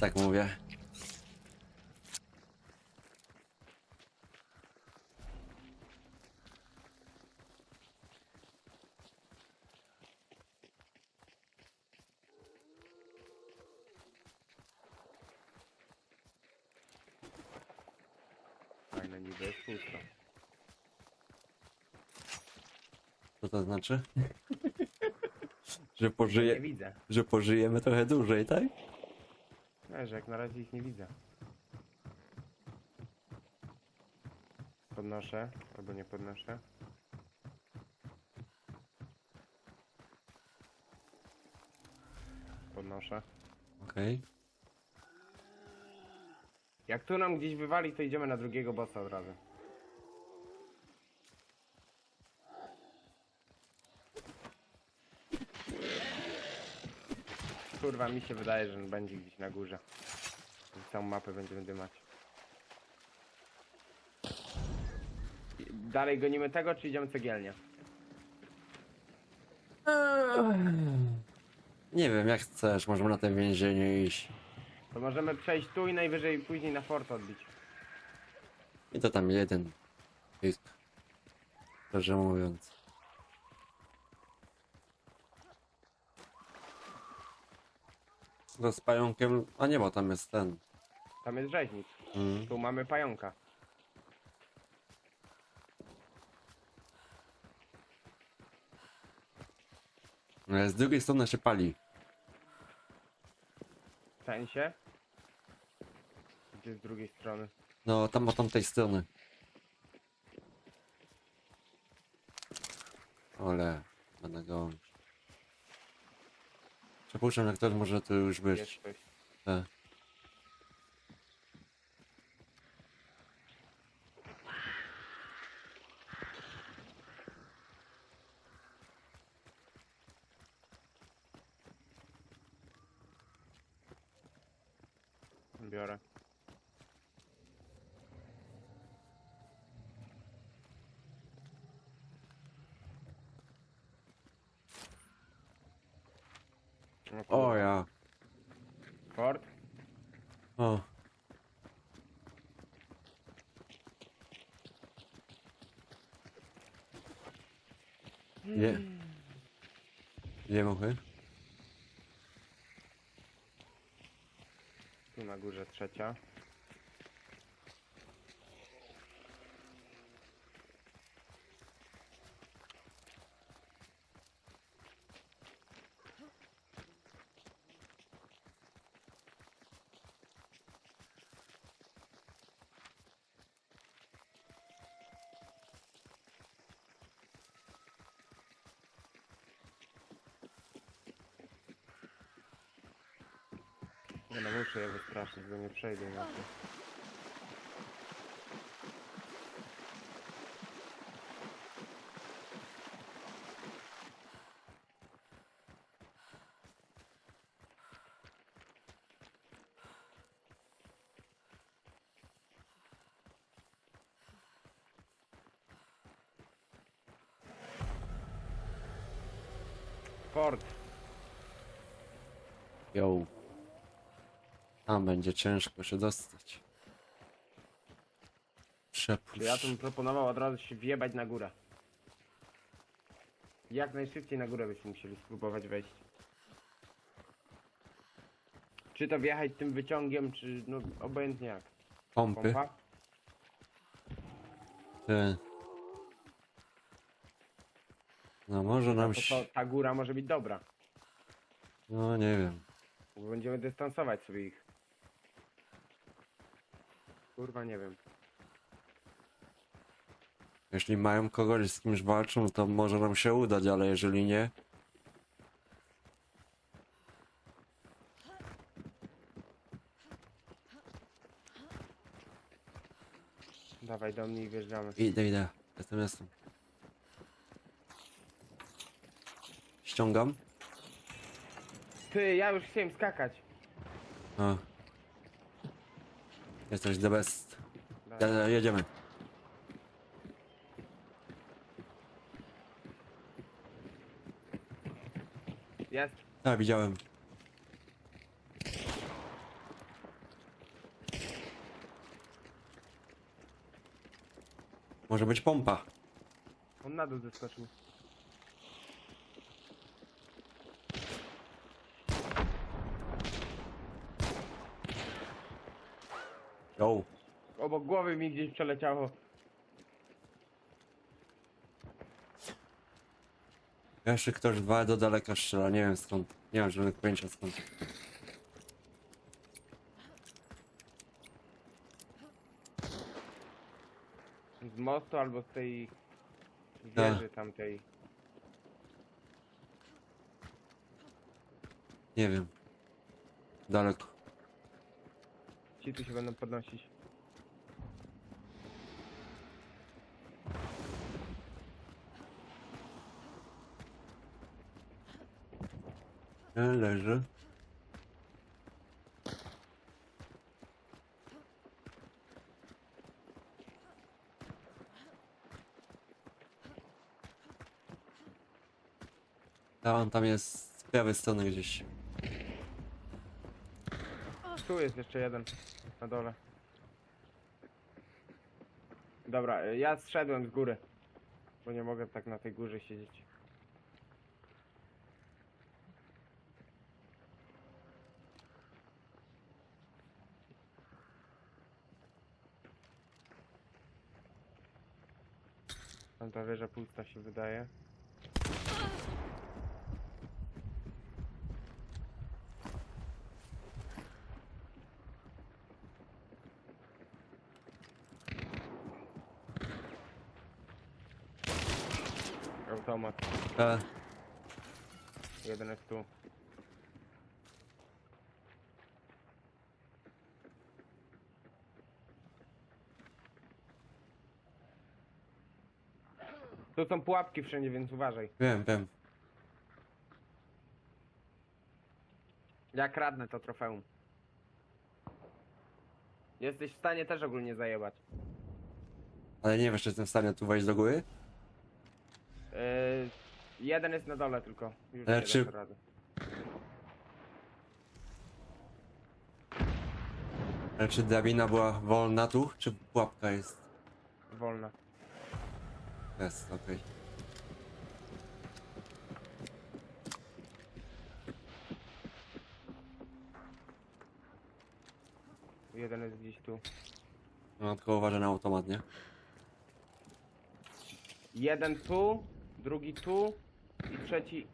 Tak mówię. Fajne niby jest pusto. Co to znaczy? że, Nie pożyje, widzę. że pożyjemy trochę dłużej, tak? Wiesz, jak na razie ich nie widzę. Podnoszę, albo nie podnoszę. Podnoszę. Okej. Jak tu nam gdzieś wywali, to idziemy na drugiego bossa od razu. Kurwa, mi się wydaje, że on będzie gdzieś na górze. Całą mapę będziemy dymać. I Dalej gonimy tego, czy idziemy cegielnie? Nie wiem, jak chcesz, możemy na tym więzieniu iść. To możemy przejść tu i najwyżej później na fort odbić. I to tam jeden. Pyk. Szczerze mówiąc. To z pająkiem... A nie, bo tam jest ten. Tam jest rzeźnik. Mm. Tu mamy pająka. Ale z drugiej strony się pali. W sensie? Gdzie z drugiej strony? No, tam od tamtej strony. Ole, będę gonić. Przypuszczam, jak ktoś może tu już Jest być. ktoś. Te. O, ja. Fort? O. Je. Je muchy? Tu na górze trzecia. Nie no, muszę je wystraszyć, bo nie przejdę na to. Ford. Yo. Tam będzie ciężko się dostać. Przepuść. Ja bym proponował od razu się wjebać na górę. Jak najszybciej na górę byśmy musieli spróbować wejść. Czy to wjechać tym wyciągiem, czy no obojętnie jak. Pompy. Pompa? Ty. No może nam To, to się... ta góra może być dobra. No nie wiem. Bo będziemy dystansować sobie ich. Kurwa nie wiem. Jeśli mają kogoś z kimś walczą, to może nam się udać, ale jeżeli nie... Dawaj do mnie i wjeżdżamy. Idę, idę. Jestem, jestem. Ściągam. Ty, ja już chciałem skakać. O. Jesteś the best. Ja- Jedziemy. Jest. Tak, widziałem. Może być pompa. On na dół zeskoczył. Yo. Obok głowy mi gdzieś przeleciało. Jeszcze ktoś dwa do daleka strzela, nie wiem skąd. Nie mam żadnych pojęcia skąd. Z mostu albo z tej Tak. wieży tamtej. Nie wiem. Daleko. Ci tu się będą podnosić. E, Leży. On tam jest z prawej strony gdzieś. Tu jest jeszcze jeden na dole. Dobra, y, ja zszedłem z góry. Bo nie mogę tak na tej górze siedzieć. Tam ta wieża pusta się wydaje. Automat. E, Jeden jest tu. Tu są pułapki wszędzie, więc uważaj. wiem, wiem. Ja kradnę to trofeum. Jesteś w stanie też ogólnie zajebać. Ale nie wiesz, czy jestem w stanie tu wejść do góry? Yy, jeden jest na dole tylko. Już Ale nie czy- dasz rady. Ale czy drabina była wolna tu, czy pułapka jest? Wolna. Jest, okej. Jeden jest gdzieś tu. No tylko uważaj na automat, nie? Jeden tu, drugi tu i trzeci.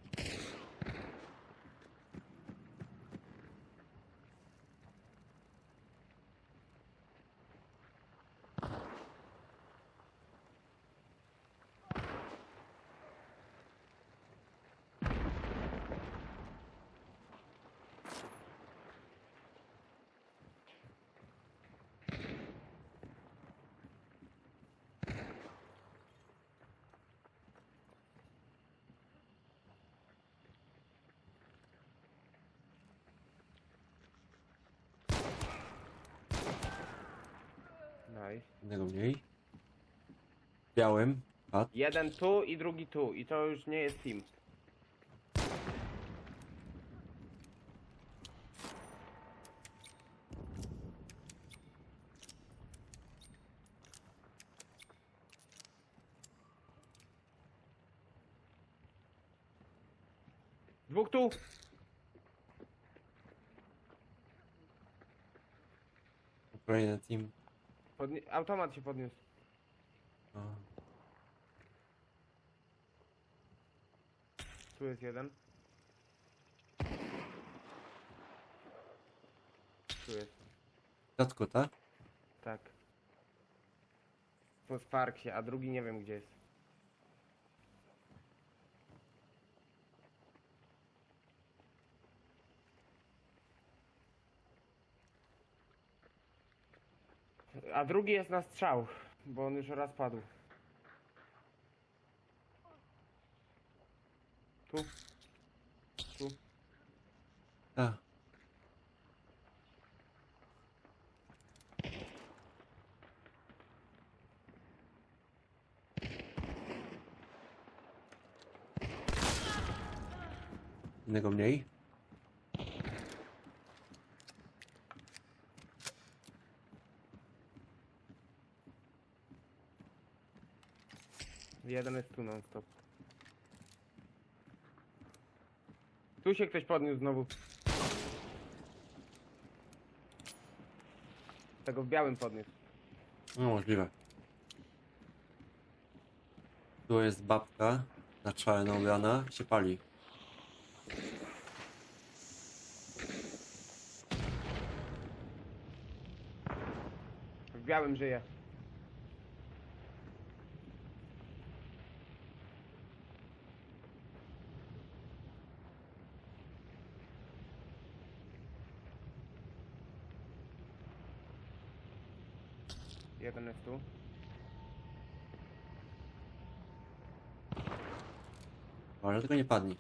Nice. Jednego mniej. Białym. Pat. Jeden tu i drugi tu. I to już nie jest team. Dwóch tu! Kolejny team. Podnie- automat się podniósł. O, Tu jest jeden. Tu jest, w środku, tak? tak. Po Sparksie, a drugi nie wiem gdzie jest. A drugi jest na strzał, bo on już raz padł. Tu. Tu. Tak. Jednego mniej. Jeden jest tu non stop. Tu się ktoś podniósł znowu. Tego w białym podniósł. No możliwe. Tu jest babka na czarno ubrana, się pali. W białym żyje. Jeden jest tu. Ale tylko nie padnie.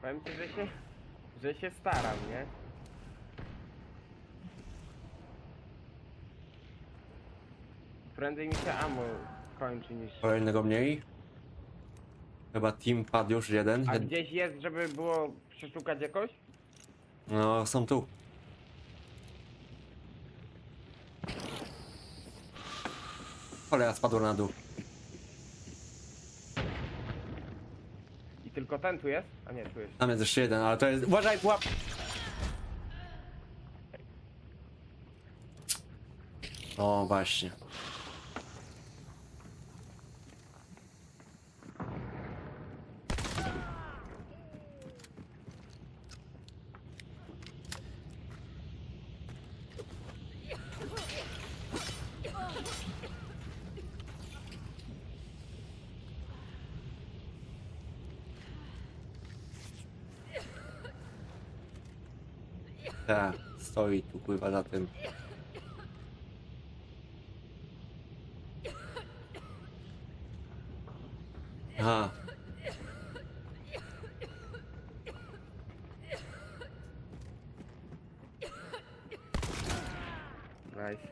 Powiem ci, że się, że się staram, nie? Prędzej mi się ammo kończy niż... Kolejnego mniej. Chyba team padł już jeden. A gdzieś jest, żeby było przeszukać jakoś? No, są tu. Cholera spadła na dół. I tylko ten tu jest? A nie, tu jest. Tam jest jeszcze jeden, ale to jest... Uważaj, łap! O, właśnie. Tak, stoi tu, pływa za tym. Aha, Nice.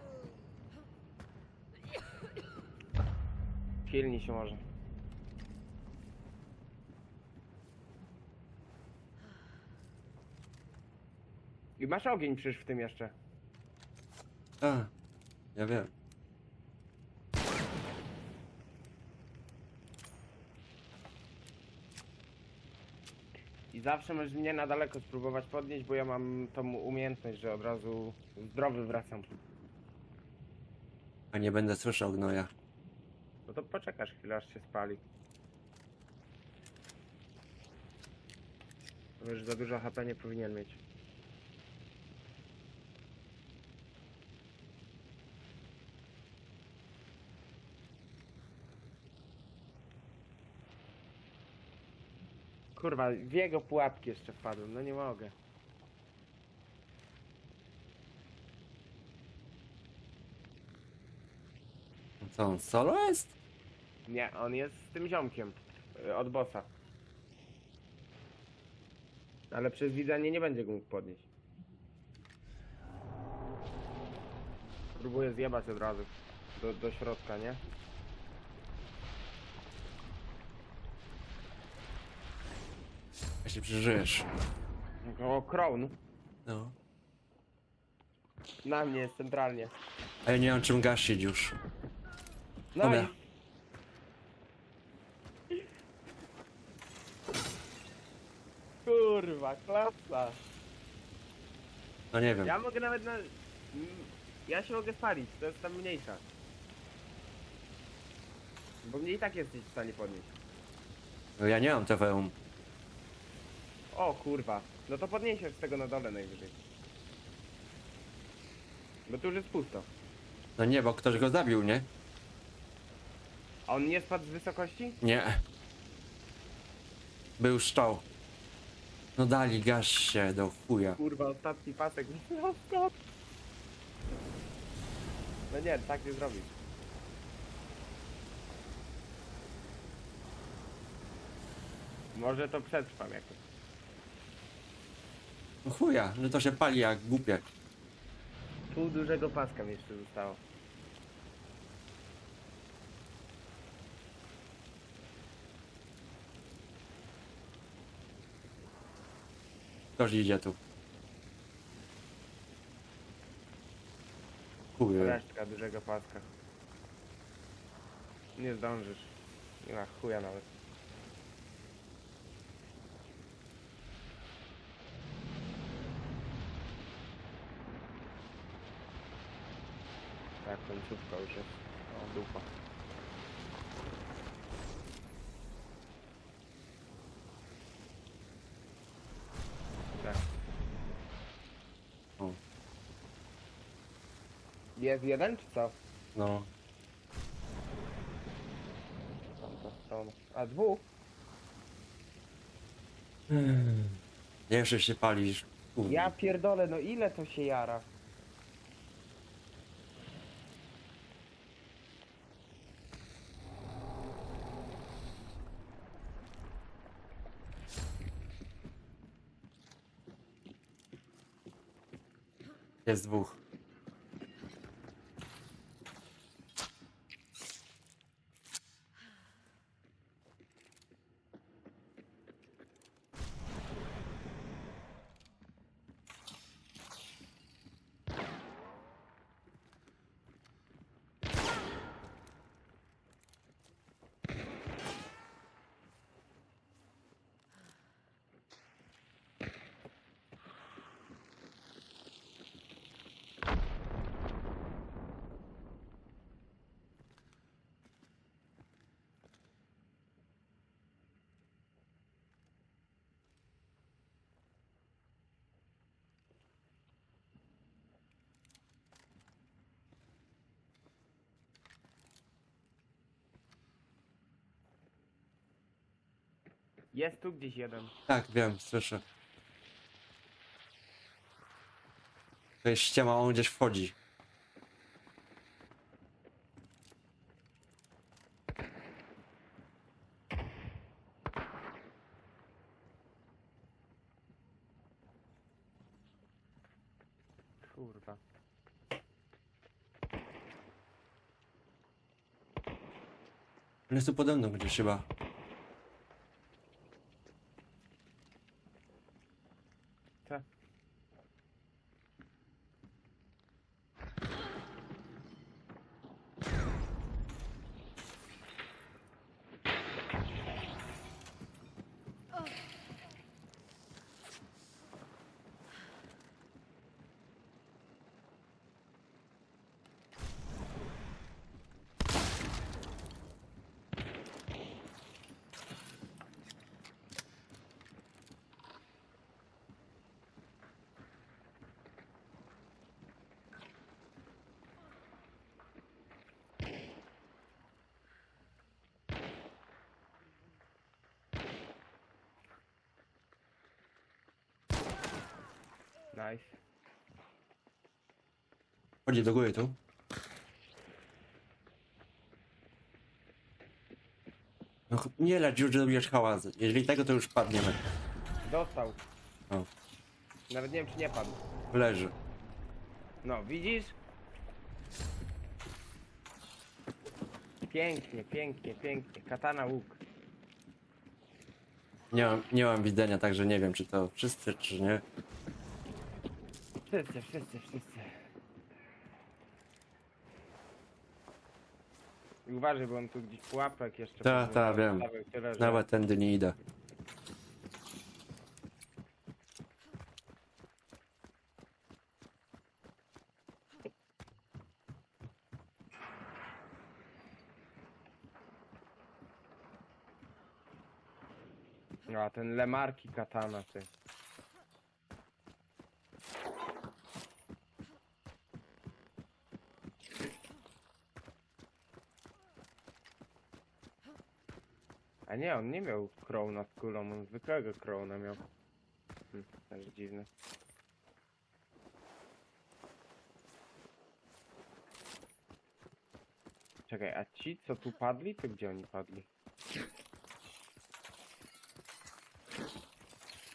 Pilni się może. I masz ogień przecież w tym jeszcze. tak, ja wiem. I zawsze możesz mnie na daleko spróbować podnieść, bo ja mam tą umiejętność, że od razu zdrowy wracam. A nie będę słyszał gnoja. No to poczekasz chwilę, aż się spali. Już za dużo HP nie powinien mieć. Kurwa, w jego pułapki jeszcze wpadłem, no nie mogę. Co on, solo jest? Nie, on jest z tym ziomkiem y, od bossa. Ale przez widzenie nie będzie go mógł podnieść. Próbuję zjebać od razu do, do środka, nie? Jeśli przeżyjesz. O, Crown. No. Na mnie jest centralnie. A ja nie mam czym gasić już. No Dobra. i... Kurwa, klasa. No nie wiem. Ja mogę nawet na... Ja się mogę spalić, to jest tam mniejsza. Bo mnie i tak jesteś w stanie podnieść. No ja nie mam TVM. O kurwa, no to podniesiesz z tego na dole najwyżej. Bo tu już jest pusto. No nie, bo ktoś go zabił, nie? A on nie spadł z wysokości? Nie. Był szczał. No dali, gaś się do chuja. Kurwa, ostatni pasek. No stop. No nie, tak nie zrobisz. Może to przetrwam jakoś. No chuja, że to się pali jak głupie. Pół dużego paska mi jeszcze zostało. Ktoś idzie tu. Chuj. Resztka dużego paska. Nie zdążysz. Nie ma chuja nawet. Końcówka już jest. O, dupa. Tak. O. Jest jeden czy co? No. Tamta strona. A dwóch? Jeszcze się palisz. Kurde. Ja pierdolę, no ile to się jara? Jest dwóch. Jest tu gdzieś jeden. Tak, wiem, słyszę. To jest ściema, on gdzieś wchodzi. Kurwa. On jest tu pode mną gdzieś chyba. Co? Nice. Chodzi do góry tu. No ch- nie leć już, że robisz hałas. Jeżeli tego, to już padniemy. Dostał. O, Nawet nie wiem czy nie padł. leży. No, widzisz? Pięknie, pięknie, pięknie. Katana łuk. Nie mam, nie mam widzenia, także nie wiem, czy to wszyscy, czy nie. Wszyscy, wszyscy, wszyscy. I uważaj, bo on tu gdzieś pułapek jeszcze... Ta, pewnie ta, wiem. nastawił Tyle, że... Nawet tędy nie idę. No, a ten Lemarki katana, ty. A nie, on nie miał crow nad kulą, on zwykłego crowna miał. Hm, też dziwne. Czekaj, a ci co tu padli, to gdzie oni padli?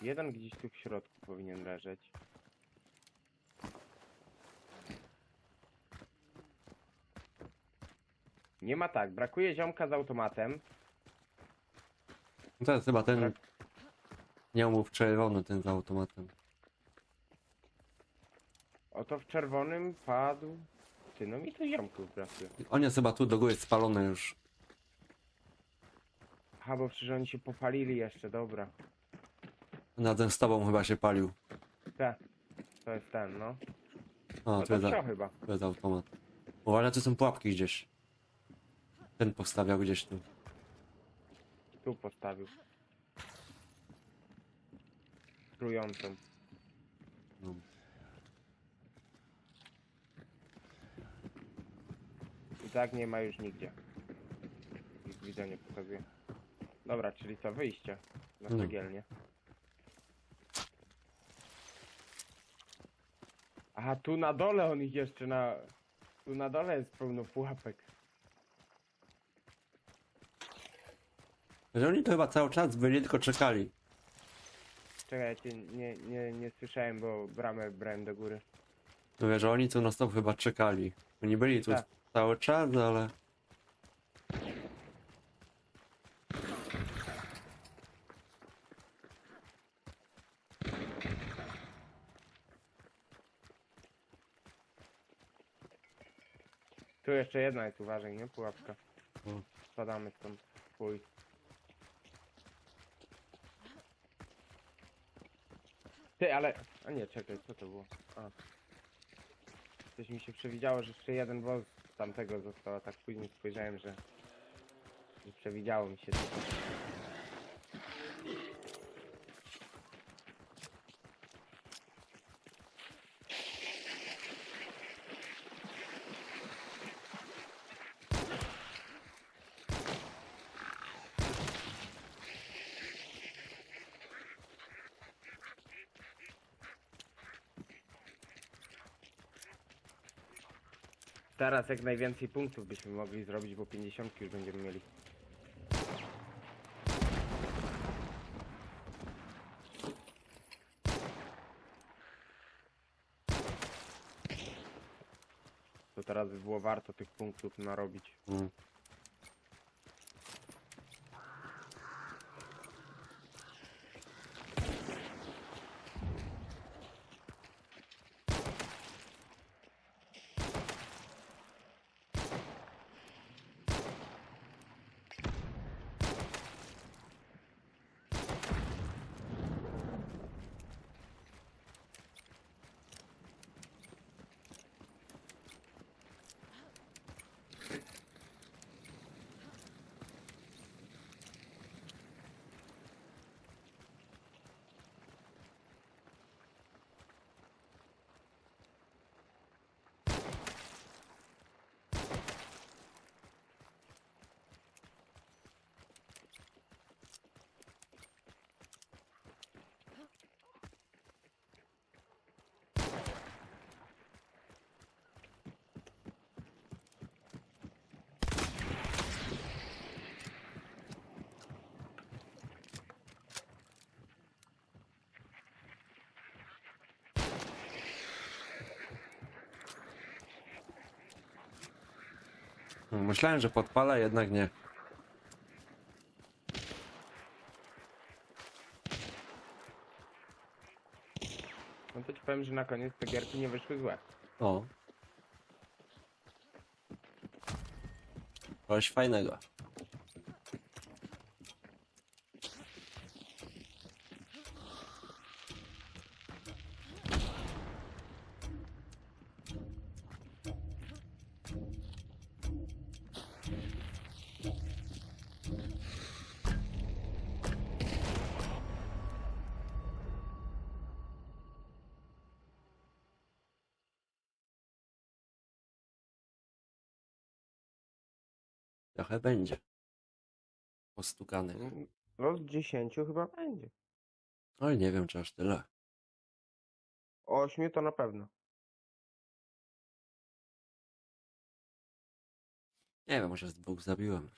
Jeden gdzieś tu w środku powinien leżeć. Nie ma tak, brakuje ziomka z automatem. No to jest chyba ten... Brak- Nie mów czerwony ten z automatem. Oto w czerwonym padł... Ty, no mi tu ziomków brakuje. On jest chyba tu do góry spalony już. Aha, bo przecież oni się popalili jeszcze, dobra. Ten z tobą chyba się palił. Te. To jest ten, no. O, No tu to jest, wsio chyba. tu jest automat. Uwaga, tu są pułapki gdzieś. Ten postawiał gdzieś tu. Tu postawił. Trującą. No. I tak nie ma już nigdzie. Ich widzę nie pokazuje. Dobra, czyli co, wyjście na No. cegielnię. Aha, tu na dole on ich jeszcze na... Tu na dole jest pełno pułapek. Że oni to chyba cały czas byli, tylko czekali. Czekaj, ja cię nie, nie, nie słyszałem, bo bramę brałem do góry. Mówię, że oni tu na stop chyba czekali. Oni byli tu Tak. cały czas, ale... Tu jeszcze jedna jest, uważaj, nie? Pułapka. Spadamy stąd. Chuj. Ty, ale... A nie, czekaj, co to było? A. Coś mi się przewidziało, że jeszcze jeden z tamtego został, a tak później spojrzałem, że... że przewidziało mi się to. Teraz jak najwięcej punktów byśmy mogli zrobić, bo 50 już będziemy mieli. To teraz by było warto tych punktów narobić. Mm. Myślałem, że podpala, jednak nie. No to ci powiem, że na koniec te gierki nie wyszły złe. O. Coś fajnego. Trochę będzie. Postukany. No z 10 chyba będzie. Oj, nie wiem, czy aż tyle. 8 to na pewno. Nie wiem, może z dwóch zabiłem.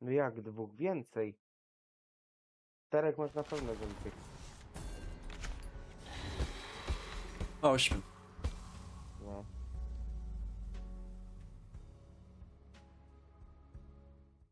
No jak dwóch? Więcej. Czterech masz na pewno więcej. Ośmiu.